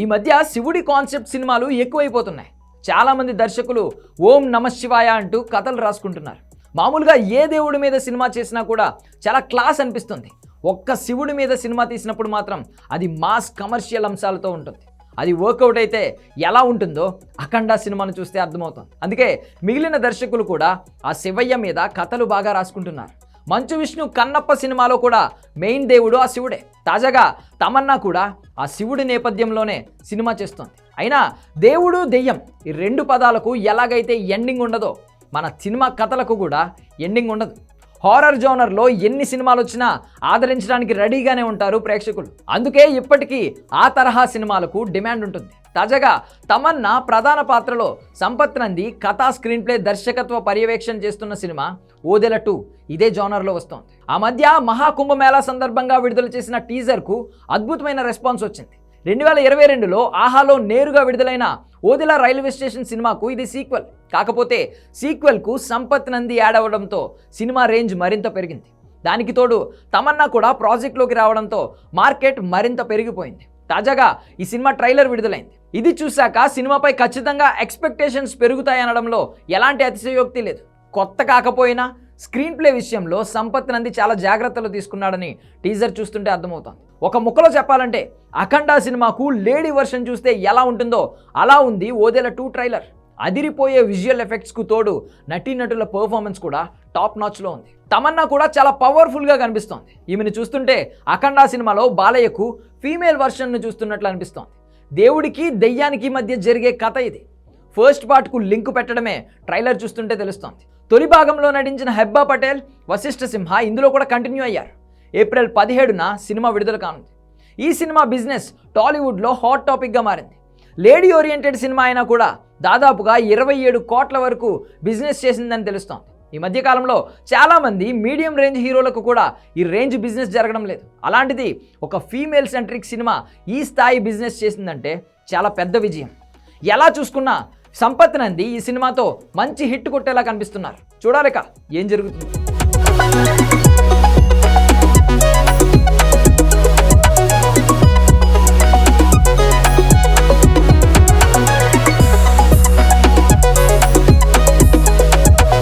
ఈ మధ్య శివుడి కాన్సెప్ట్ సినిమాలు ఎక్కువైపోతున్నాయి. చాలామంది దర్శకులు ఓం నమ శివాయ అంటూ కథలు రాసుకుంటున్నారు. మామూలుగా ఏ దేవుడి మీద సినిమా చేసినా కూడా చాలా క్లాస్ అనిపిస్తుంది. ఒక్క శివుడి మీద సినిమా తీసినప్పుడు మాత్రం అది మాస్ కమర్షియల్ అంశాలతో ఉంటుంది. అది వర్కౌట్ అయితే ఎలా ఉంటుందో అఖండ సినిమాను చూస్తే అర్థమవుతుంది. అందుకే మిగిలిన దర్శకులు కూడా ఆ శివయ్య మీద కథలు బాగా రాసుకుంటున్నారు. మంచు విష్ణు కన్నప్ప సినిమాలో కూడా మెయిన్ దేవుడు ఆ శివుడే. తాజాగా తమన్నా కూడా ఆ శివుడి నేపథ్యంలోనే సినిమా చేస్తోంది. అయినా దేవుడు దెయ్యం ఈ రెండు పదాలకు ఎలాగైతే ఎండింగ్ ఉండదో మన సినిమా కథలకు కూడా ఎండింగ్ ఉండదు. హారర్ జోనర్లో ఎన్ని సినిమాలు వచ్చినా ఆదరించడానికి రెడీగానే ఉంటారు ప్రేక్షకులు. అందుకే ఇప్పటికీ ఆ తరహా సినిమాలకు డిమాండ్ ఉంటుంది. తాజాగా తమన్నా ప్రధాన పాత్రలో సంపత్ నంది కథా స్క్రీన్ ప్లే దర్శకత్వ పర్యవేక్షణ చేస్తున్న సినిమా ఓదెల టూ ఇదే జోనర్లో వస్తోంది. ఆ మధ్య మహాకుంభమేళా సందర్భంగా విడుదల చేసిన టీజర్కు అద్భుతమైన రెస్పాన్స్ వచ్చింది. రెండు వేల ఇరవై రెండులో ఆహాలో నేరుగా విడుదలైన ఓదిలా రైల్వే స్టేషన్ సినిమాకు ఇది సీక్వెల్. కాకపోతే సీక్వెల్కు సంపత్ నంది యాడ్ అవ్వడంతో సినిమా రేంజ్ మరింత పెరిగింది. దానికి తోడు తమన్నా కూడా ప్రాజెక్ట్లోకి రావడంతో మార్కెట్ మరింత పెరిగిపోయింది. తాజాగా ఈ సినిమా ట్రైలర్ విడుదలైంది. ఇది చూశాక సినిమాపై ఖచ్చితంగా ఎక్స్పెక్టేషన్స్ పెరుగుతాయనడంలో ఎలాంటి అతిశయోక్తి లేదు. కొత్త కాకపోయినా స్క్రీన్ ప్లే విషయంలో సంపత్ నంది చాలా జాగ్రత్తలు తీసుకున్నాడని టీజర్ చూస్తుంటే అర్థమవుతోంది. ఒక ముక్కలో చెప్పాలంటే అఖండ సినిమాకు లేడీ వర్షన్ చూస్తే ఎలా ఉంటుందో అలా ఉంది ఓదెల టూ ట్రైలర్. అదిరిపోయే విజువల్ ఎఫెక్ట్స్కు తోడు నటీనటుల పర్ఫార్మెన్స్ కూడా టాప్ నాచ్లో ఉంది. తమన్నా కూడా చాలా పవర్ఫుల్గా కనిపిస్తోంది. ఈమెను చూస్తుంటే అఖండ సినిమాలో బాలయ్యకు ఫీమేల్ వర్షన్ను చూస్తున్నట్లు అనిపిస్తోంది. దేవుడికి దెయ్యానికి మధ్య జరిగే కథ ఇది. ఫస్ట్ పార్ట్కు లింక్ పెట్టడమే ట్రైలర్ చూస్తుంటే తెలుస్తోంది. తొలి భాగంలో నటించిన హెబ్బా పటేల్ వశిష్ఠ సింహ ఇందులో కూడా కంటిన్యూ అయ్యారు. ఏప్రిల్ పదిహేడున సినిమా విడుదల కానుంది. ఈ సినిమా బిజినెస్ టాలీవుడ్లో హాట్ టాపిక్గా మారింది. లేడీ ఓరియంటెడ్ సినిమా అయినా కూడా దాదాపుగా ఇరవై ఏడు కోట్ల వరకు బిజినెస్ చేసిందని తెలుస్తోంది. ఈ మధ్యకాలంలో చాలామంది మీడియం రేంజ్ హీరోలకు కూడా ఈ రేంజ్ బిజినెస్ జరగడం లేదు. అలాంటిది ఒక ఫీమేల్ సెంట్రిక్ సినిమా ఈ స్థాయి బిజినెస్ చేసిందంటే చాలా పెద్ద విజయం. ఎలా చూసుకున్నా సంపత్ నంది ఈ సినిమాతో మంచి హిట్ కొట్టేలా కనిపిస్తున్నారు. చూడాలిక ఏం జరుగుతుంది?